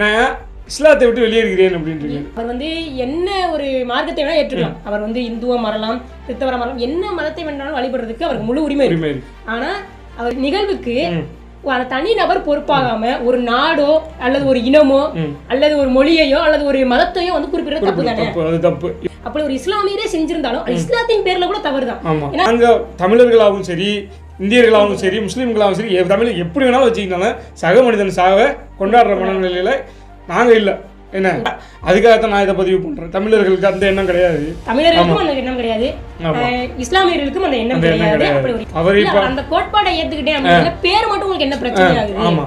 நான் இஸ்லாத்தை விட்டு வெளியேறுகிறேன் அப்படின்றீங்க அவர் வந்து என்ன ஒரு மார்க்கத்தை வேணா ஏற்றுக்கலாம். அவர் வந்து இந்துவா மாறலாம் கிறிஸ்தவரா மாறலாம் என்ன மதத்தை வேணாலும் வழிபடுறதுக்கு அவருக்கு முழு உரிமை உரிமை ஆனா அவர் நிகழ்வுக்கு. அந்த தனி நபர் பொறுப்பாகாம ஒரு நாடோ அல்லது ஒரு இனமோ. அல்லது ஒரு மொழியையோ அல்லது ஒரு மதத்தையோ வந்து குறிப்பிடுறது தப்பு தானே? தப்பு அப்படி ஒரு இஸ்லாமியரே செஞ்சிருந்தாலும் இஸ்லாத்தின் பேர்ல கூட தவறு தான் ஆமா நாங்க தமிழர்களாகவும் சரி இந்தியர்களாகவும் சரி முஸ்லீம்களாகவும் சரி தமிழ் எப்படி வேணாலும் வச்சுக்கிட்டாலும் சக மனிதன் சாக கொண்டாடுற மனநிலையில நாங்க இல்ல. என்ன? அதுக்காகத்தான் நான் இதை பதிவு பண்றேன். தமிழர்களுக்கு அந்த எண்ணம் கிடையாது. தமிழர்களுக்கும் அந்த எண்ணம் கிடையாது. இஸ்லாமியர்களுக்கும் அந்த எண்ணம் கிடையாது. அவர் இப்ப அந்த கோட்பாடை ஏத்துக்கிட்டேன் அப்படின்னா பேர் மட்டும் உங்களுக்கு என்ன பிரச்சனை ஆகுது ஆமா.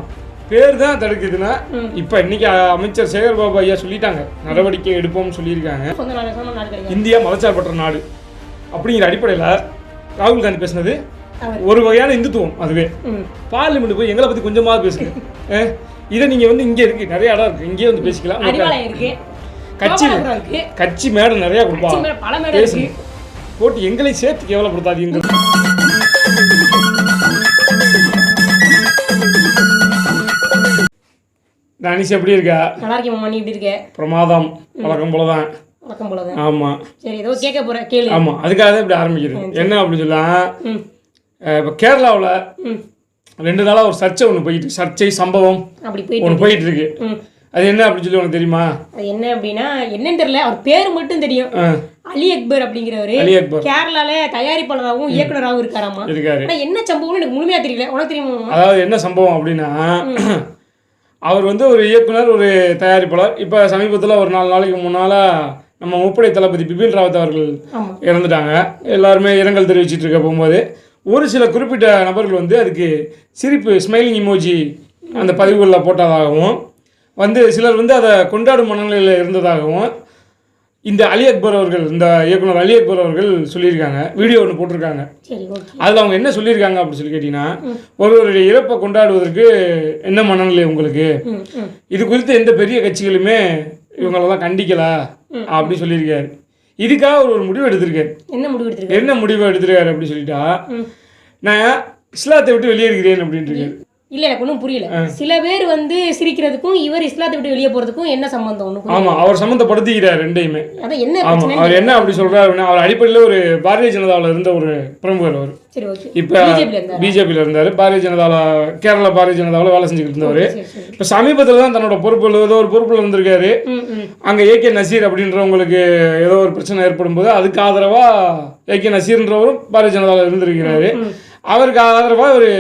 பேர் தான் தடுக்குதுன்னா இப்ப இன்னைக்கு அமைச்சர் சேகர் பாபு ஐயா சொல்லிட்டாங்க. நடவடிக்கை எடுப்போம்னு சொல்லியிருக்காங்க. இந்தியா மதச்சார்பற்ற நாடு. அப்படிங்கிற அடிப்படையில் ராகுல் காந்தி பேசுனது. ஒரு வகையான இந்துத்துவம் அதுவே. பார்லிமெண்ட் போய் எங்களை பத்தி கொஞ்சமாவது பேசுங்க. இதை நீங்க வந்து இங்க இருக்கு நிறைய இடம் இருக்கு. இங்கேயே வந்து பேசிக்கலாம். கட்சி கட்சி மேடை நிறைய கொடுப்பா. கட்சி மேல பல மேடை பேசுங்க. போட்டு எங்களை சேர்த்து கேவலப்படுத்தாதீங்க. தானிஷ் எப்படி இருக்கா? நல்லா இருக்கேன் மாமா நீ எப்படி இருக்க? பிரமாதம். வழக்கம் போலதான் வழக்கம் போலதான் ஆமா. சரி ஏதோ கேட்க போற கேளு. ஆமா. அதுக்காக தான் இப்படி ஆரம்பிக்கிறது. என்ன அப்படின்னு சொல்லலாம்? இப்போ கேரளாவில் ரெண்டு நாளா ஒரு சர்ச்சை ஒன்று போயிட்டு. சர்ச்சை சம்பவம் அப்படி ஒன்று போயிட்டு இருக்கு. அது என்ன அப்படின்னு சொல்லி உனக்கு தெரியுமா? அது என்ன அப்படின்னா என்னன்னு தெரியல அவர் பேர் மட்டும் தெரியும். அலி அக்பர் அப்படிங்கிறவரு அலி அக்பர். கேரளால தயாரிப்பாளராகவும் இயக்குனராகவும் இருக்காராமா? இருக்காரு. என்ன சம்பவம்னு எனக்கு முழுமையா தெரியல. உனக்கு தெரியுமா? அதாவது என்ன சம்பவம் அப்படின்னா அவர் வந்து ஒரு இயக்குனர் ஒரு தயாரிப்பாளர். இப்போ சமீபத்தில் ஒரு நாலு நாளைக்கு முன்னால் நம்ம முப்படை தளபதி பிபின் ராவத் அவர்கள் இறந்துட்டாங்க. எல்லாருமே இரங்கல் தெரிவிச்சிட்டு இருக்க போகும்போது ஒரு சில குறிப்பிட்ட நபர்கள் வந்து அதுக்கு சிரிப்பு ஸ்மைலிங் இமோஜி அந்த பதிவுகளில் போட்டதாகவும் வந்து சிலர் வந்து அதை கொண்டாடும் மனநிலையில் இருந்ததாகவும் இந்த அலி அக்பர் அவர்கள் இந்த இயக்குனர் அலி அக்பர் அவர்கள் சொல்லியிருக்காங்க. வீடியோ ஒன்று போட்டிருக்காங்க. அதில் அவங்க என்ன சொல்லியிருக்காங்க அப்படின்னு சொல்லி கேட்டிங்கன்னா ஒருவருடைய இறப்பை கொண்டாடுவதற்கு என்ன மனநிலை உங்களுக்கு? இது குறித்து எந்த பெரிய கட்சிகளுமே இவங்களெல்லாம் கண்டிக்கல? அப்படி சொல்லியிருக்காரு. இதுக்காக அவர் ஒரு முடிவு எடுத்திருக்காரு. என்ன முடிவு எடுத்திருக்க என்ன முடிவு எடுத்திருக்காரு அப்படி சொல்லிட்டா. நான் இஸ்லாத்தை விட்டு வெளியேறுகிறேன் அப்படின்ட்டு இல்ல எனக்கு ஒன்றும் புரியல. சில பேர் வந்து சிரிக்கிறதுக்கும் இவர் இஸ்லாத்தை விட்டு வெளியே போறதுக்கும் என்ன சம்பந்தம்? புரியல. ஆமா அவர் சம்மந்தப்படுத்திக்கிறார் ரெண்டையுமே. அதான் என்ன அவர் என்ன அப்படி சொல்றாரு அப்படின்னா அவர் அடிப்படையில் ஒரு பாரதிய ஜனதாவில் இருந்த ஒரு பிரமுகர் அவர். சரி ஓகே. இப்போ பிஜேபியில் இருந்தார்? பாரதிய ஜனதாவில் கேரளா பாரதிய ஜனதாவில் வேலை செஞ்சுக்கிட்டு இருந்தவர். இப்போ சமீபத்தில் தான் தன்னோட பொறுப்பு ஏதோ ஒரு பொறுப்பில் இருந்திருக்காரு. அங்கே ஏகே நசீர் அப்படின்றவங்களுக்கு ஏதோ ஒரு பிரச்சனை ஏற்படும் போது அதுக்கு ஆதரவாக ஏகே நசீர்ன்றவரும் பாரதிய ஜனதாவில் இருந்திருக்கிறாரு. அவருக்கு ஆதரவாக ஒரு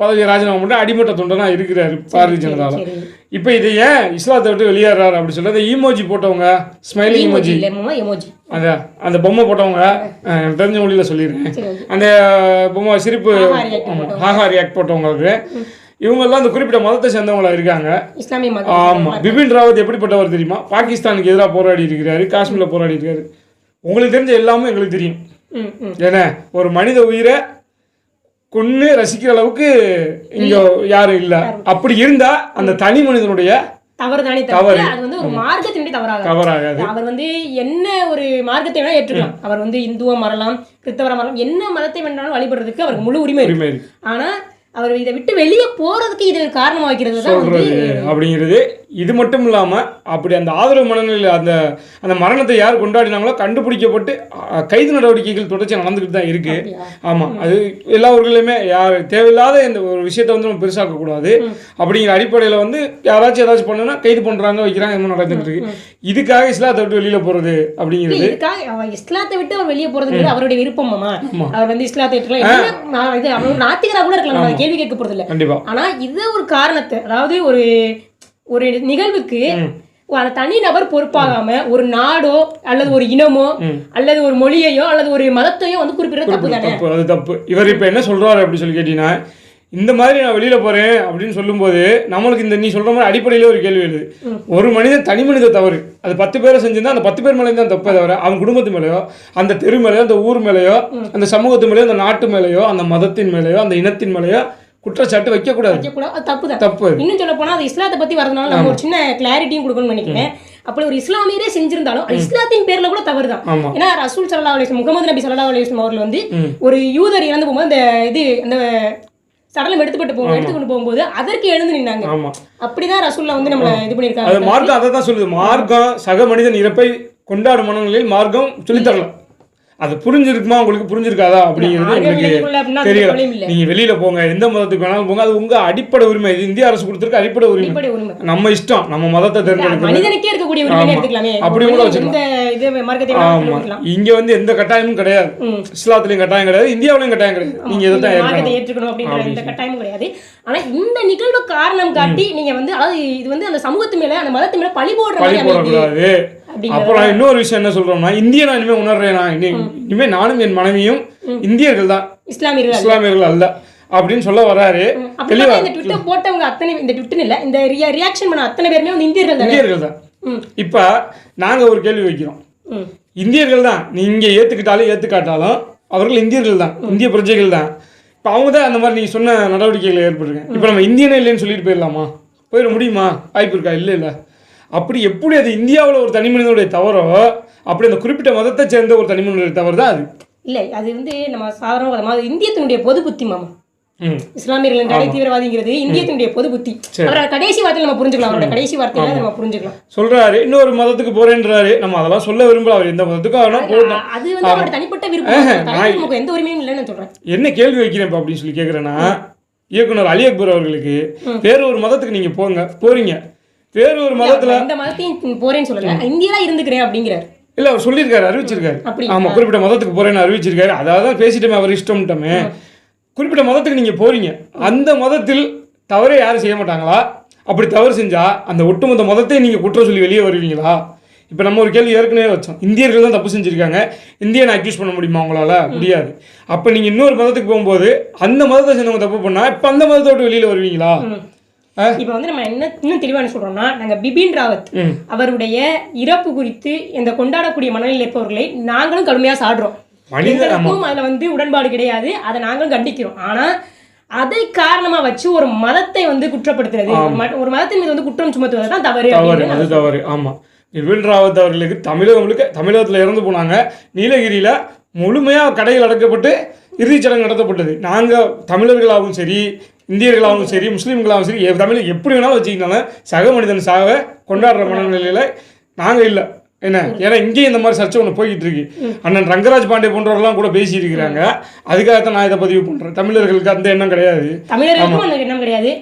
பதவியை ராஜினாமா பண்ணிட்டு அடிமட்ட தொண்டனா இருக்கிறாரு பாரதிய ஜனதாவில் இப்போ இதை ஏன் இஸ்லாத்தை விட்டு வெளியேறாரு அப்படி சொல்லி அந்த ஈமோஜி போட்டவங்க ஸ்மைலிங் எமோஜி இமோஜி அந்த அந்த பொம்மை போட்டவங்க எனக்கு தெரிஞ்ச மொழியில் சொல்லிடுறேன். ஓகே. அந்த பொம்மை சிரிப்பு. ஹாஹா ரியாக்ட் போட்டவங்களுக்கு இவங்கெல்லாம் அந்த குறிப்பிட்ட மதத்தை சேர்ந்தவங்களா இருக்காங்க. இஸ்லாமிய மதம் ஆமா. பிபின் ராவத் எப்படிப்பட்டவர் தெரியுமா? பாகிஸ்தானுக்கு எதிராக போராடி இருக்கிறாரு காஷ்மீர்ல போராடி இருக்காரு உங்களுக்கு தெரிஞ்ச எல்லாமே எங்களுக்கு தெரியும். ஏன்னா ஒரு மனித உயிரை கொன்னு ரசிக்கிற அளவுக்கு இங்க யாரும் இல்ல. அப்படி இருந்தா அந்த தனி மனிதனுடைய தவறு தானே தவிர அது வந்து ஒரு மார்க்கத்தினுடைய தவறாக தவறாகாது. அவர் வந்து என்ன ஒரு மார்க்கத்தை வேணா ஏற்றுக்கலாம். அவர் வந்து இந்துவா மாறலாம் கிறிஸ்தவரா மாறலாம் என்ன மதத்தை வேணாலும் வழிபடுறதுக்கு அவருக்கு முழு உரிமை இருக்கு. ஆனா அவர் இதை விட்டு வெளியே போறதுக்கு இது காரணமா வைக்கிறது அப்படிங்கிறது இது மட்டும் இல்லாம அப்படி அந்த ஆதரவு மனநிலையில் அந்த அந்த மரணத்தை யார் கொண்டாடினாங்களோ கண்டுபிடிக்கப்பட்டு கைது நடவடிக்கைகள் தொடர்ச்சியாக நடந்துக்கிட்டு தான் இருக்கு. அப்படியா? ஆமா. அது எல்லா ஊர்களையுமே யார் தேவையில்லாத இந்த ஒரு விஷயத்தை வந்து நம்ம பெருசாக்க கூடாது. அப்படிங்கிற அடிப்படையில் வந்து யாராச்சும் ஏதாச்சும் பண்ணுனா கைது பண்றாங்க வைக்கிறாங்க என்ன நடந்துட்டு இருக்கு. இதுக்காக இஸ்லாத்தை விட்டு வெளியில போறது இல்ல, அப்படிங்கிறது இஸ்லாத்தை விட்டு அவர் வெளியே போறதுங்கிறது அவருடைய விருப்பமாமா அவர் வந்து இஸ்லாத்தை இது அவர் நாத்திகரா கூட இருக்கலாம் கேள்வி கேட்க இல்ல கண்டிப்பா. ஆனா இது ஒரு காரணத்தை அதாவது ஒரு ஒரு நிகழ்வுக்கு அந்த தனி நபர் பொறுப்பாகாம ஒரு நாடோ அல்லது ஒரு இனமோ அல்லது ஒரு மொழியையோ அல்லது ஒரு மதத்தையோ வந்து குறிப்பிடுறது தப்பு தானே? அது தப்பு. இவர் இப்போ என்ன சொல்றாரு அப்படி சொல்லி கேட்டீங்கன்னா இந்த மாதிரி நான் வெளியில போறேன் அப்படின்னு சொல்லும்போது நம்மளுக்கு இந்த நீ சொல்ற மாதிரி அடிப்படையில ஒரு கேள்வி எழுது. ஒரு மனிதன் தனி மனித தவறு. அது பத்து பேரை செஞ்சிருந்தா அந்த பத்து பேர் மேலே தான் தப்பே தவிர அவன் குடும்பத்து மேலேயோ அந்த தெரு மேலேயோ அந்த ஊர் மேலேயோ அந்த சமூகத்து மேலேயோ அந்த நாட்டு மேலேயோ அந்த மதத்தின் மேலேயோ அந்த இனத்தின் மேலேயோ குற்றச்சாட்டு வைக்கக்கூடாது. வைக்கக்கூடாது. தப்பு தான். தப்பு. இன்னும் சொல்ல போனா அது இஸ்லாத்தை பத்தி வரதுனால நம்ம ஒரு சின்ன கிளாரிட்டியும் கொடுக்கணும்னு நினைக்கிறேன். அப்படி ஒரு இஸ்லாமியரே செஞ்சிருந்தாலும் இஸ்லாத்தின் பேர்ல கூட தவறு தான். ஏன்னா ரசூல் சல்லா அலிஸ்லாம் முகமது நபி சல்லா அலிஸ்லாம் அவர்கள் வந்து. ஒரு யூதர் இறந்து போகும்போது அந்த இது அந்த சடலம் எடுத்துப்பட்டு போகும் எடுத்துக்கொண்டு போகும்போது அதற்கு எழுந்து நின்னாங்க. அப்படிதான் ரசூல்லா வந்து நம்மள இது அது பண்ணியிருக்காங்க மார்க்கம் அதை தான் சொல்லுது. மார்க்கம் சக மனிதன் இறப்பை கொண்டாடும் மனநிலையில் மார்க்கம் சொல்லித்தரல அது புரிஞ்சிருக்குமா? உங்களுக்கு புரிஞ்சிருக்காதா? அப்படிங்கிறது உங்களுக்கு அது தெரியல. நீங்க வெளியில போங்க. எந்த மதத்துக்கு வேணாலும் போங்க. அது உங்க அடிப்படை உரிமை. இது இந்திய அரசு கொடுத்திருக்க அடிப்படை உரிமை. நம்ம இஷ்டம். நம்ம மதத்தை. எடுத்துக்கலாமே. அப்படி கூட இங்க வந்து எந்த கட்டாயமும் கிடையாது. இஸ்லாத்துலயும் கட்டாயம் கிடையாது. இந்தியாவிலயும் கட்டாயம் கிடையாது. நீங்க ஏற்கணும் ஏற்றுக்கணும் அப்படின்ற இந்த கட்டாயமும் கிடையாது. ஆனா இந்த நிகழ்வு காரணம் காட்டி நீங்க வந்து அதாவது இது வந்து அந்த சமூகத்து மேல அந்த மதத்து மேல பழி போடுற பழி மாதிரி அப்புறம் இன்னொரு விஷயம் என்ன சொல்றோம்னா இந்திய நான் இனிமே உணர்றேன் நான். இனி- இனிமே நானும் என் மனைவியும் இந்தியர்கள் தான். இஸ்லாமியர்கள் இஸ்லாமியர்கள் அல்ல. அப்படின்னு சொல்ல வராரு. பார்த்தா இந்த ட்விட்டர் போட்டவங்க அத்தனை இந்த ட்விட்டர் இல்ல இந்த ரியாக்ஷன் பண்ண அத்தனை பேருமே வந்து இந்தியர்கள் தானே? இந்தியர்கள் தான். இப்ப நாங்க ஒரு கேள்வி வைக்கிறோம். இந்தியர்கள் தான். நீங்க ஏத்துக்கிட்டாலும் ஏத்துக்காட்டாலும் அவர்கள் இந்தியர்கள் தான். இந்திய பிரஜைகள் தான். இப்போ அவங்க தான் அந்த மாதிரி நீங்க சொன்ன நடவடிக்கைகள் ஏற்பட்டிருக்கேன் இப்போ நம்ம இந்தியனே இல்லைன்னு சொல்லிட்டு போயிடலாமா? போயிட முடியுமா? வாய்ப்பு இருக்கா? இல்லை இல்லை. அப்படி எப்படி அது இந்தியாவில் ஒரு தனி மனிதனுடைய தவறோ அப்படி அந்த குறிப்பிட்ட மதத்தை சேர்ந்த ஒரு தனி மனிதனுடைய தவறு தான் அது. இல்ல அது வந்து நம்ம சாதாரண இந்தியத்தினுடைய பொது புத்தி மாமா. இஸ்லாமியர்கள் என்ற தீவிரவாதிங்கிறது இந்தியத்தினுடைய பொது புத்தி. அவரோட கடைசி வார்த்தையில நம்ம புரிஞ்சுக்கலாம் அவரோட கடைசி வார்த்தையில நம்ம புரிஞ்சுக்கலாம். சொல்றாரு இன்னொரு மதத்துக்கு போறேன்றாரு. நம்ம அதெல்லாம் சொல்ல விரும்பல அவர் எந்த மதத்துக்கும் ஆனால் போகணும் அது வந்து அவரோட தனிப்பட்ட விருப்பம். எந்த உரிமையும் இல்லைன்னு சொல்றேன். என்ன கேள்வி வைக்கிறேன் அப்படின்னு சொல்லி கேட்குறேன்னா இயக்குனர் அலி அக்பர் அவர்களுக்கு வேற ஒரு மதத்துக்கு நீங்க போங்க போறீங்க. வேற ஒரு மதத்துல எந்த மதத்தையும் போறேன்னு சொல்லல இந்தியா இருந்துக்கிறேன் அப்படிங்கிறார். இல்ல அவர் சொல்லியிருக்காரு அறிவிச்சிருக்காரு. ஆமா குறிப்பிட்ட மதத்துக்கு போறேன்னு அறிவிச்சிருக்காரு. அதாவது பேசிட்டோமே அவர் இஷ்டம்ட்டோமே. குறிப்பிட்ட மதத்துக்கு நீங்க போறீங்க. அந்த மதத்தில் தவறே யாரும் செய்ய மாட்டாங்களா? அப்படி தவறு செஞ்சா அந்த ஒட்டுமொத்த மதத்தை நீங்க குற்றம் சொல்லி வெளியே வருவீங்களா? இப்போ நம்ம ஒரு கேள்வி ஏற்கனவே வச்சோம். இந்தியர்கள் தான் தப்பு செஞ்சிருக்காங்க. இந்தியனை அக்யூஸ் பண்ண முடியுமா உங்களால? முடியாது. அப்போ நீங்க இன்னொரு மதத்துக்கு போகும்போது அந்த மதத்தை சேர்ந்தவங்க தப்பு பண்ணா இப்போ அந்த மதத்தை விட்டு வெளியில வருவீங்களா? இப்போ வந்து நம்ம என்ன இன்னும் தெளிவா என்ன சொல்றோம்னா நாங்க பிபின் ராவத். அவருடைய இறப்பு குறித்து இந்த கொண்டாடக்கூடிய மனநிலை இருப்பவர்களை நாங்களும் கடுமையா சாடுறோம். ஆமா எங்களுக்கும் அதுல வந்து உடன்பாடு கிடையாது. அதை நாங்களும் கண்டிக்கிறோம். ஆனா அதை காரணமா வச்சு ஒரு மதத்தை வந்து குற்றப்படுத்துறது ஒரு மத- ஒரு மதத்தின் மீது வந்து குற்றம் சுமத்துவது தான் தவறு தவறு அது தவறு. ஆமாம் நிர்வில் ராவத் அவர்களுக்கு தமிழகம் முழுக்க தமிழகத்தில் இறந்து போனாங்க. நீலகிரியில் முழுமையாக கடைகள் அடக்கப்பட்டு இறுதிச் சடங்கு நடத்தப்பட்டது. நாங்கள் தமிழர்களாகவும் சரி இந்தியர்களாகவும் சரி முஸ்லீம்களாகவும் சரி தமிழ் எப்படி வேணாலும் வச்சுக்கிட்டாலும் சக மனிதன் சாக கொண்டாடுற மனநிலையில் நாங்கள் இல்லை. என்ன? ஏன்னா இங்கேயும் இந்த மாதிரி சர்ச்சை ஒன்று போய்கிட்டு இருக்கு. அண்ணன் ரங்கராஜ் பாண்டே போன்றவர்கள்லாம் கூட பேசியிருக்கிறாங்க. அதுக்காகத்தான் நான் இதை பதிவு பண்ணுறேன் தமிழர்களுக்கு அந்த எண்ணம் கிடையாது. தமிழர்களுக்கும் அந்த எண்ணம் கிடையாது.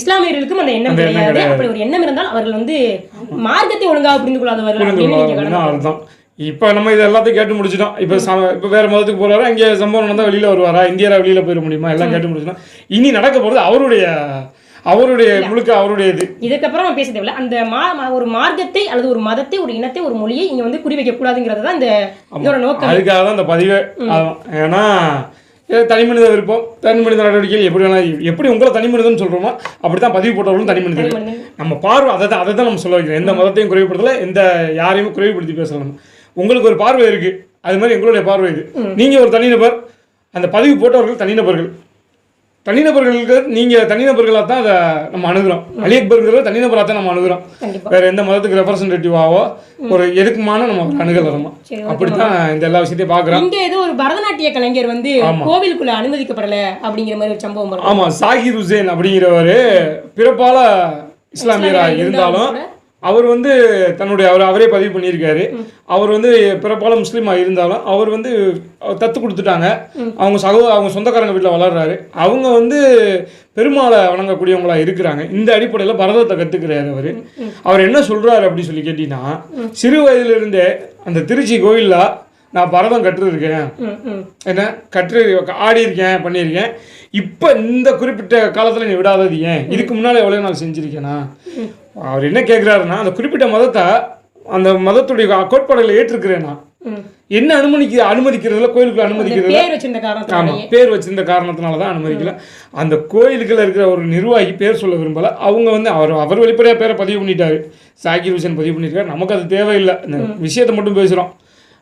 இஸ்லாமியர்களுக்கும் அந்த எண்ணம் கிடையாது. அப்படி ஒரு எண்ணம் இருந்தால் அவர்கள் வந்து மார்க்கத்தை ஒழுங்காக புரிந்து கொள்ளாதவர்கள் புரிந்து இப்போ நம்ம இது எல்லாத்தையும் கேட்டு முடிச்சிட்டோம். இப்போ இப்போ வேற மதத்துக்கு போறாரு? அங்கே சம்பவம் நடந்தால் வெளியில வருவாரா? இந்தியாரா வெளியில போயிட முடியுமா? எல்லாம் கேட்டு முடிச்சிட்டோம். இனி நடக்க போறது அவருடைய அவருடைய முழுக்க அவருடைய இது இதுக்கப்புறம் பேச தேவையில்ல அந்த மா ஒரு மார்க்கத்தை அல்லது ஒரு மதத்தை ஒரு இனத்தை ஒரு மொழியை இங்க வந்து குறி வைக்க கூடாதுங்கிறது தான் இந்த இதோட நோக்கம். அதுக்காக தான் இந்த பதிவே. ஏன்னா தனி மனித விருப்பம் தனி மனித நடவடிக்கைகள் எப்படி வேணா எப்படி உங்களை தனி மனிதன் சொல்றோமோ அப்படி தான் பதிவு போட்டவர்களும் தனி மனிதன். நம்ம பார்வை அதை தான் அதை தான் நம்ம சொல்ல வைக்கிறோம். எந்த மதத்தையும் குறைவுபடுத்தல எந்த யாரையும் குறைவுபடுத்தி பேசல நம்ம. உங்களுக்கு ஒரு பார்வை இருக்கு. அது மாதிரி எங்களுடைய பார்வை இது. நீங்க ஒரு தனிநபர் அந்த பதிவு போட்டவர்கள் தனிநபர்கள். தனிநபர்களுக்கு நீங்க தனிநபர்களாக தான் அதை நம்ம அணுகிறோம். அலி அக்பருங்கிறத தனிநபராக தான் நம்ம அணுகிறோம். வேற எந்த மதத்துக்கு ரெப்ரசன்டேட்டிவாவோ ஒரு எதுக்குமான நம்ம ஒரு அணுகல் நம்ம சரி, அப்படித்தான் இந்த எல்லா விஷயத்தையும் பார்க்குறோம். இங்க ஏதோ ஒரு பரதநாட்டிய கலைஞர் வந்து. கோவிலுக்குள்ள அனுமதிக்கப்படல அப்படிங்கிற மாதிரி ஒரு சம்பவம் வருது. ஆமா சாகிர் ஹுசேன் அப்படிங்கிறவர் பிறப்பால இஸ்லாமியரா இஸ்லாமியரா இருந்தாலும் இருந்தாலும் அவர் வந்து தன்னுடைய அவர் அவரே பதிவு பண்ணியிருக்காரு. அவர் வந்து பிறப்பால முஸ்லீமா இருந்தாலும் அவர் வந்து தத்து கொடுத்துட்டாங்க. அவங்க சகோ அவங்க சொந்தக்காரங்க வீட்டில் வளர்றாரு. அவங்க வந்து பெருமாளை வணங்கக்கூடியவங்களா இருக்கிறாங்க. இந்த அடிப்படையில் பரதத்தை கற்றுக்கிறாரு அவர். அவர் என்ன சொல்றாரு அப்படின்னு சொல்லி கேட்டீங்கன்னா சிறு வயதிலிருந்தே அந்த திருச்சி கோயிலில் நான் பரதம் கற்றுருக்கேன். என்ன? கற்று ஆடி இருக்கேன் பண்ணியிருக்கேன். இப்போ இந்த குறிப்பிட்ட காலத்தில் நீ விடாதது ஏன்? இதுக்கு முன்னால் எவ்வளோ நான் செஞ்சுருக்கேனா? அவர் என்ன கேட்குறாருன்னா அந்த குறிப்பிட்ட மதத்தை அந்த மதத்துடைய கோட்பாடுகளை ஏற்றுக்கிறேனா ம். என்ன அனுமதிக்க அனுமதிக்கிறதுல கோயிலுக்குள்ள அந்த அனுமதிக்கிறதுல பேர் வச்சிருந்த காரணத்தினால தான் அனுமதிக்கல. அந்த கோயிலுக்குள்ள இருக்கிற ஒரு நிர்வாகி பேர் சொல்ல விரும்பல. அவங்க வந்து அவர் அவர் வெளிப்படையாக பேரை பதிவு பண்ணிட்டாரு. சாகிர் ஹுசேன் பதிவு பண்ணியிருக்காரு. நமக்கு அது தேவையில்லை. இந்த விஷயத்தை மட்டும் பேசுகிறோம்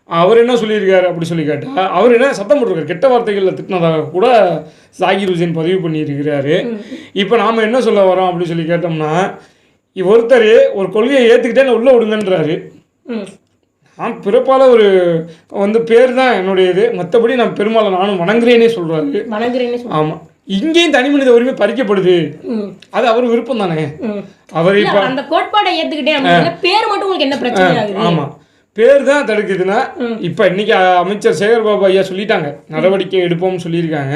அவர் என்ன சொல்லியிருக்காரு அப்படி சொல்லி கேட்டா அவர் என்ன சத்தம் போட்டிருக்காரு. கெட்ட வார்த்தைகளில் திட்டினதாக கூட சாகிர் ஹுசேன் பதிவு பண்ணியிருக்கிறாரு. இப்போ நாம் என்ன சொல்ல வரோம் அப்படின்னு சொல்லி கேட்டோம்னா ஒருத்தர் ஒரு கொள்கையை ஏற்றுக்கிட்டே என்னை உள்ளே விடுங்கன்றாரு. நான் பிறப்பால ஒரு வந்து பேர் தான் என்னுடைய இது மற்றபடி நான் பெருமாளை நானும் வணங்குறேனே சொல்கிறாரு வணங்குறேன்னு சொல்லி ஆமாம் இங்கேயும் தனி மனித உரிமை பறிக்கப்படுது. அது அவர் விருப்பம் தானே. அவர் இப்போ அந்த கோட்பாடை அப்படின்னா பேர் மட்டும் உங்களுக்கு என்ன பிரச்சனை ஆமாம் பேர் தான் தடுக்குதுன்னா இப்போ இன்னைக்கு அமைச்சர் சேகர் பாபு ஐயா சொல்லிட்டாங்க. நடவடிக்கை எடுப்போம்னு சொல்லியிருக்காங்க.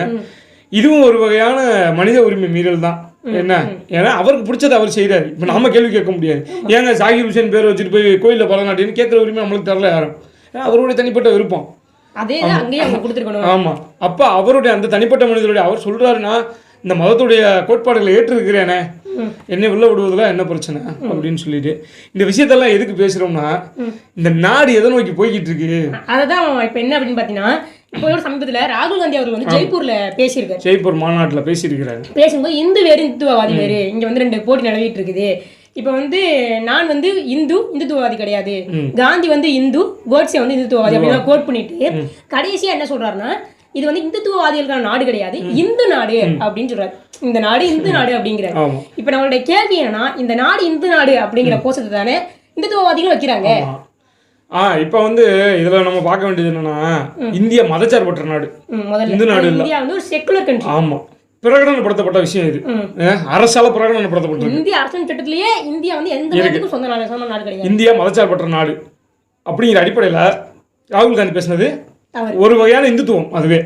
இதுவும் ஒரு வகையான மனித உரிமை மீறல் தான். என்ன? ஏன்னா அவருக்கு பிடிச்சதை அவர் செய்கிறாரு இப்போ நாம கேள்வி கேட்க முடியாது. ஏங்க ஜாகிர் ஹுசேன் பேர் வச்சுட்டு போய் கோயிலில் பரதநாட்டியம் கேட்குற உரிமை நம்மளுக்கு தரல யாரும். ஏன்னா அவருடைய தனிப்பட்ட விருப்பம். ஆமாம் அப்போ அவருடைய அந்த தனிப்பட்ட மனிதருடைய அவர் சொல்றாருன்னா இந்த மதத்துடைய கோட்பாடுகளை ஏற்றிருக்கிறேனே என்னை உள்ள விடுவதில் என்ன பிரச்சனை அப்படின்னு சொல்லிட்டு இந்த விஷயத்தெல்லாம் எதுக்கு பேசுகிறோம்னா இந்த நாடு எதை நோக்கி போய்கிட்டு இருக்கு அததான் இப்ப என்ன அப்படின்னு பாத்தீங்கன்னா இப்போ ஒரு சமீபத்துல ராகுல் காந்தி அவர்கள் வந்து ஜெய்ப்பூர்ல பேசியிருக்காரு. ஜெய்ப்பூர் மாநாட்டில் பேசியிருக்கிறாரு. பேசும்போது இந்து வேறு இந்துத்துவவாதி வேறு இங்க வந்து ரெண்டு போட்டி நிலவிட்டு இருக்குது இப்போ வந்து நான் வந்து இந்து இந்துத்துவவாதி கிடையாது. காந்தி வந்து இந்து கோட்ஸே வந்து இந்துத்துவவாதி அப்படின்னு கோட் பண்ணிட்டு கடைசியா என்ன சொல்றாருன்னா இது வந்து இந்துத்துவவாதிகளுக்கான நாடு கிடையாது. இந்து நாடு அப்படின்னு சொல்றாரு இந்த நாடு இந்து நாடு அப்படிங்கிறாரு. இப்போ நம்மளுடைய கேள்வி என்னன்னா இந்த நாடு இந்து நாடு அப்படிங்கிற கோஷத்தை தானே இந்துத்துவவாதிகள் வைக்கிறாங்க. ஆ இப்போ வந்து இதில் நம்ம பார்க்க வேண்டியது என்னன்னா இந்திய மதச்சார்பற்ற நாடு. இந்து நாடு இந்தியா வந்து ஒரு செக்குலர் கண்ட்ரி ஆமாம் பிரகடனப்படுத்தப்பட்ட விஷயம் இது. அரசால பிரகடனப்படுத்தப்பட்டிருக்கு. இந்திய அரசியல் சட்டத்திலேயே இந்தியா வந்து எந்த நாட்டுக்கும் சொந்த நாடு சொந்த நாடு கிடையாது. இந்தியா மதச்சார்பற்ற நாடு. அப்படிங்கிற அடிப்படையில் ராகுல் காந்தி பேசினது. ஒரு வகையான இந்துத்துவம் அதுவே.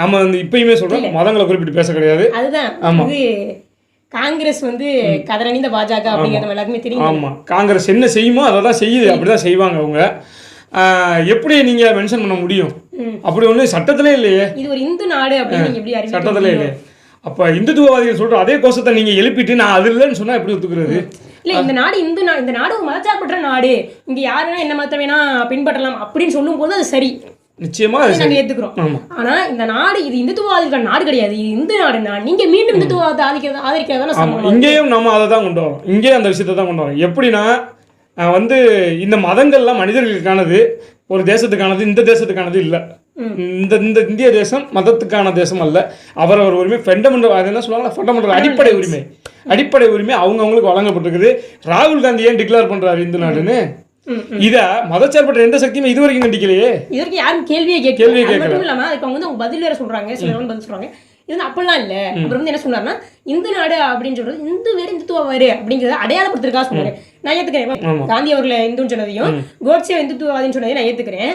நம்ம வந்து இப்பயுமே சொல்றோம் மதங்களை குறிப்பிட்டு பேச கிடையாது. அதுதான். காங்கிரஸ் வந்து கதறணிந்த பாஜக அப்படிங்கிறது எல்லாருக்குமே தெரியும் ஆமாம் காங்கிரஸ் என்ன செய்யுமோ அதை தான் செய்யுது அப்படி தான் செய்வாங்க அவங்க. எப்படி நீங்கள் மென்ஷன் பண்ண முடியும். அப்படி ஒன்றும் சட்டத்திலே இல்லையே. இது ஒரு இந்து நாடு அப்படின்னு நீங்க சட்டத்திலே இல்லையே. அப்போ இந்துத்துவவாதிகள் சொல்கிற அதே கோஷத்தை நீங்கள் எழுப்பிட்டு நான் அது இல்லைன்னு சொன்னால் எப்படி ஒத்துக்கிறது? இல்ல இந்த நாடு இந்து நாடு இந்த நாடு ஒரு மதச்சார்பற்ற நாடு. இங்க யாருன்னா என்ன மதத்தை வேணா பின்பற்றலாம் அப்படின்னு சொல்லும் போது அது சரி. சரி. நாங்க ஏத்துக்கிறோம். ஆனா இந்த நாடு இது இந்துத்துவவாதிகள் நாடு கிடையாது. இது இந்து நாடுனா நீங்க மீண்டும் இந்துத்துவத்தை ஆதரிக்கிறது ஆதரிக்கிறதான ஆமாம் சமம் இங்கேயும் நம்ம அதை தான் கொண்டு வரோம். இங்கேயும் அந்த விஷயத்தை தான் கொண்டு வரோம். எப்படின்னா வந்து இந்த மதங்கள்லாம் மனிதர்களுக்கானது ஒரு தேசத்துக்கானது இந்த தேசத்துக்கானது இல்லை. இந்த இந்த இந்திய தேசம் மதத்துக்கான தேசம் அல்ல. அவரவர் உரிமை ஃபண்டமெண்டல் அது என்ன சொல்லுவாங்க ஃபண்டமெண்டல் அடிப்படை உரிமை. அடிப்படை உரிமை அவங்கவுங்களுக்கு வழங்கப்பட்டிருக்குது. ராகுல் காந்தி ஏன் டிக்ளேர் பண்றாரு இந்து நாடுன்னு? இதை மதச்சார்பற்ற எந்த சக்தியுமே இது வரைக்கும் கண்டிக்கலையே. இது வரைக்கும் யாரும் கேள்வியே கேட்கல. கேள்வியே கேட்கல. இல்லாம இப்போ அவங்க வந்து அவங்க பதில் வேற சொல்றாங்க. வந்து பதில் சொல்றாங்க. இது வந்து அப்படிலாம் இல்ல. அப்புறம் வந்து என்ன சொன்னாருன்னா இந்து நாடு அப்படின்னு சொல்றது இந்து வேறு இந்துத்துவ வேறு அப்படிங்கறத அடையாளப்படுத்துறதுக்காக சொன்னாரு. நான் ஏத்துக்கிறேன். காந்தி அவர்களை இந்துன்னு சொன்னதையும் கோட்சே இந்துத்துவவாதின்னு சொன்னதையும் நான் ஏத்துக்கிறேன்.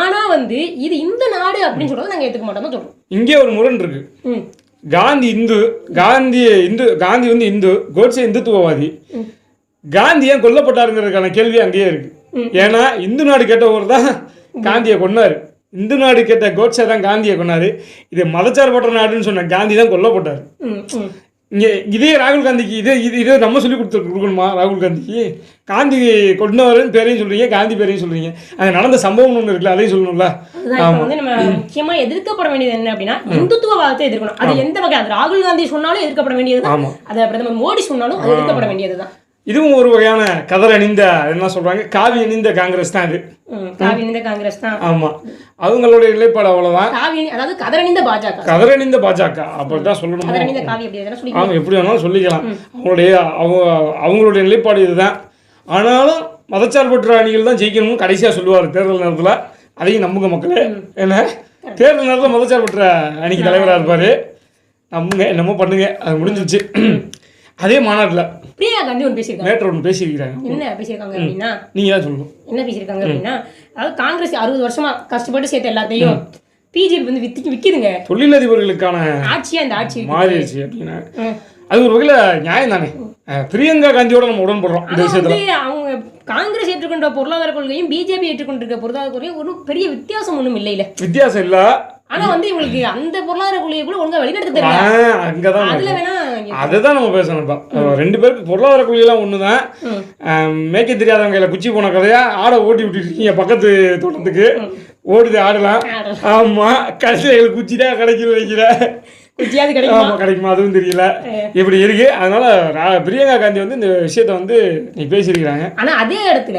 ஆனா வந்து இது இந்து நாடு அப்படின்னு சொல்றதை நாங்க ஏத்துக்க மாட்டோம் தான் சொல்றோம். இங்கே ஒரு முரண் இருக்கு. காந்தி இந்து காந்தி இந்து காந்தி வந்து இந்து கோட்சே இந்துத்துவவாதி. காந்தி ஏன் கொல்லப்பட்டாருங்கிறதுக்கான கேள்வி அங்கேயே இருக்கு. ஏன்னா இந்து நாடு கேட்டவர் தான் காந்தியை கொன்னாரு. இந்து நாடு கேட்ட கோட்சே தான் காந்தியை கொன்னாரு. இது மதச்சார்பற்ற நாடுன்னு சொன்ன காந்தி தான் கொல்லப்பட்டார். இங்கே இதே ராகுல் காந்திக்கு இதே இது இதே நம்ம சொல்லி கொடுத்து கொடுக்கணுமா ராகுல் காந்திக்கு? காந்தி கொண்டவர்னு பேரையும் சொல்றீங்க காந்தி பேரையும் சொல்றீங்க. அங்கே நடந்த சம்பவம் ஒன்று இருக்குல்ல அதையும் சொல்லணும்ல? வந்து நம்ம முக்கியமா எதிர்க்கப்பட வேண்டியது என்ன அப்படின்னா இந்துத்துவவாதத்தை எதிர்க்கணும். அது எந்த வகை? அது ராகுல் காந்தி சொன்னாலும் எதிர்க்கப்பட வேண்டியது அதை பிரதமர் மோடி சொன்னாலும் அது எதிர்க்கப்பட வேண்டியதுதான். இதுவும் ஒரு வகையான கதர் அணிந்த என்ன சொல்றாங்க காவி அணிந்த காங்கிரஸ் தான் இது. காவி அணிந்த காங்கிரஸ் தான். ஆமா. அவங்களுடைய நிலைப்பாடு அவ்வளவுதான். காவி அதாவது கதரணிந்த பாஜக. கதர் அணிந்த பாஜக. அப்படிதான் சொல்லணும்? அவங்க எப்படி வேணாலும் சொல்லிக்கலாம். அவங்களுடைய அவங்க அவங்களுடைய நிலைப்பாடு இதுதான். ஆனாலும் மதச்சார்பற்ற அணிகள் தான் ஜெயிக்கணும்னு கடைசியாக சொல்லுவார் தேர்தல் நேரத்தில். அதையும் நம்புங்க மக்களே. என்ன? தேர்தல் நேரத்தில் மதச்சார்பற்ற அணிக்கு தலைவராக இருப்பார். நம்புங்க என்னமோ பண்ணுங்க. அது முடிஞ்சிருச்சு. அதே மாநாட்டில் பிரியா காந்தி ஒன்று பேசியிருக்காங்க. மேட்டர் ஒன்று பேசியிருக்கிறாங்க என்ன பேசியிருக்காங்க அப்படின்னா நீங்கள் தான் சொல்லணும் என்ன பேசியிருக்காங்க அப்படின்னா அதாவது காங்கிரஸ் அறுபது வருஷமா கஷ்டப்பட்டு சேர்த்த எல்லாத்தையும் பிஜேபி வந்து வித்து விக்குதுங்க. தொழிலதிபர்களுக்கான ஆட்சியா இந்த ஆட்சி. மாறிடுச்சு அப்படின்னு. அது ஒரு வகையில் நியாயம் தானே. பிரியங்கா காந்தியோட நம்ம உடன்படுறோம் இந்த விஷயத்தில். அவங்க காங்கிரஸ் ஏற்றுக்கொண்ட பொருளாதார கொள்கையும் பிஜேபி ஏற்றுக்கொண்டிருக்க பொருளாதார கொள்கையும் ஒரு பெரிய வித்தியாசம் ஒன்றும் இல்லைல வித்தியாசம் இல்லை. ஆனா வந்து இவங்களுக்கு அந்த பொருளாதார கொள்கையை கூட ஒழுங்கா வழிநடத்த தெரியல. அங்கே தான் அதுல வேணா அதுதான் நம்ம பேசணும் இப்போ ரெண்டு பேருக்கு பொருளாதார கொள்கையெல்லாம் ஒன்று தான். மேய்க்க தெரியாதவங்க கையில் குச்சி போன கதையா ஆடை ஓட்டி விட்டுருக்கீங்க பக்கத்து தோட்டத்துக்கு. ஓடுது ஆடலாம். ஆமாம் கடைசியில் எங்களுக்கு குச்சி தான் கிடைக்கும் வைக்கிற குச்சியாவது கிடைக்குமா? கிடைக்குமா? அதுவும் தெரியல. இப்படி இருக்கு. அதனால பிரியங்கா காந்தி வந்து இந்த விஷயத்த வந்து நீ பேசியிருக்கிறாங்க. ஆனா அதே இடத்துல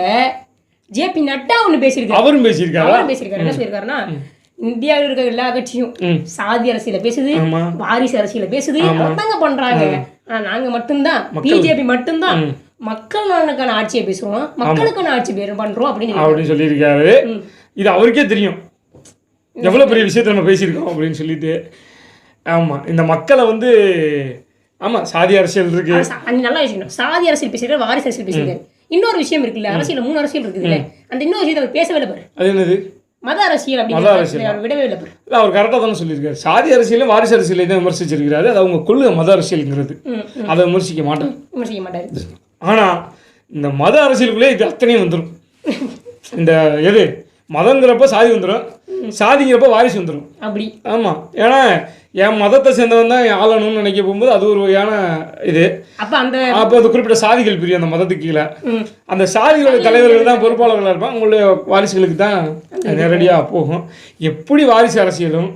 ஜேபி நட்டா ஒண்ணு பேசியிருக்காரு. அவரும் பேசியிருக்காரா? அவரும் பேசியிருக்காரு. என்ன சொல்லியிருக்காருன்னா இந்தியாவில் இருக்க எல்லா கட்சியும். சாதி அரசியல பேசுது வாரிசு அரசியல பேசுது. அதாங்க பண்றாங்க. ஆனா நாங்க மட்டும்தான். பிஜேபி மட்டும்தான். மக்கள் நலனுக்கான ஆட்சியை பேசுவோம் மக்களுக்கான ஆட்சி பண்றோம் அப்படின்னு அப்படின்னு சொல்லியிருக்காரு. இது அவருக்கே தெரியும். எவ்வளோ பெரிய விஷயத்த நம்ம பேசியிருக்கோம் அப்படின்னு சொல்லிட்டு. ஆமா. இந்த மக்களை வந்து ஆமா சாதி அரசியல் இருக்கு. நல்லா வச்சுக்கணும் சாதி அரசியல் பேசுகிறார் வாரிசு அரசியல் பேசுகிறார் இன்னொரு விஷயம் இருக்குல்ல அரசியல் மூணு அரசியல் இருக்குதுல்ல. அந்த இன்னொரு விஷயத்தை அவர் பேசவே இல்லை பாரு. அது என்னது? மத அரசியல் அவர் விடவே இல்லை அவர் கரெக்டாக தானே சொல்லியிருக்காரு. சாதி அரசியலும் வாரிசு அரசியலை தான் விமர்சிச்சிருக்கிறாரு. அது அவங்க கொள்கை மத அரசியலுங்கிறது. அதை விமர்சிக்க மாட்டார் விமர்சிக்க மாட்டாரு. ஆனா இந்த மத அரசியலுக்குள்ளே இது அத்தனையும் வந்துடும் இந்த எது? மதங்கிறப்ப சாதி வந்துடும் சாதிங்கிறப்ப வாரிசு வந்துடும் அப்படி. ஆமாம் ஏன்னா என் மதத்தை சேர்ந்தவன் தான் ஆளணும்னு நினைக்க போகும்போது அது ஒரு வகையான இது. அப்ப அந்த அப்போ அது குறிப்பிட்ட சாதிகள் பிரியும் அந்த மதத்துக்கு கீழே. அந்த சாதிகளோட தலைவர்கள் தான் பொறுப்பாளர்களாக இருப்பாங்க. உங்களுடைய வாரிசுகளுக்கு தான் நேரடியாக போகும். எப்படி வாரிசு அரசியலும்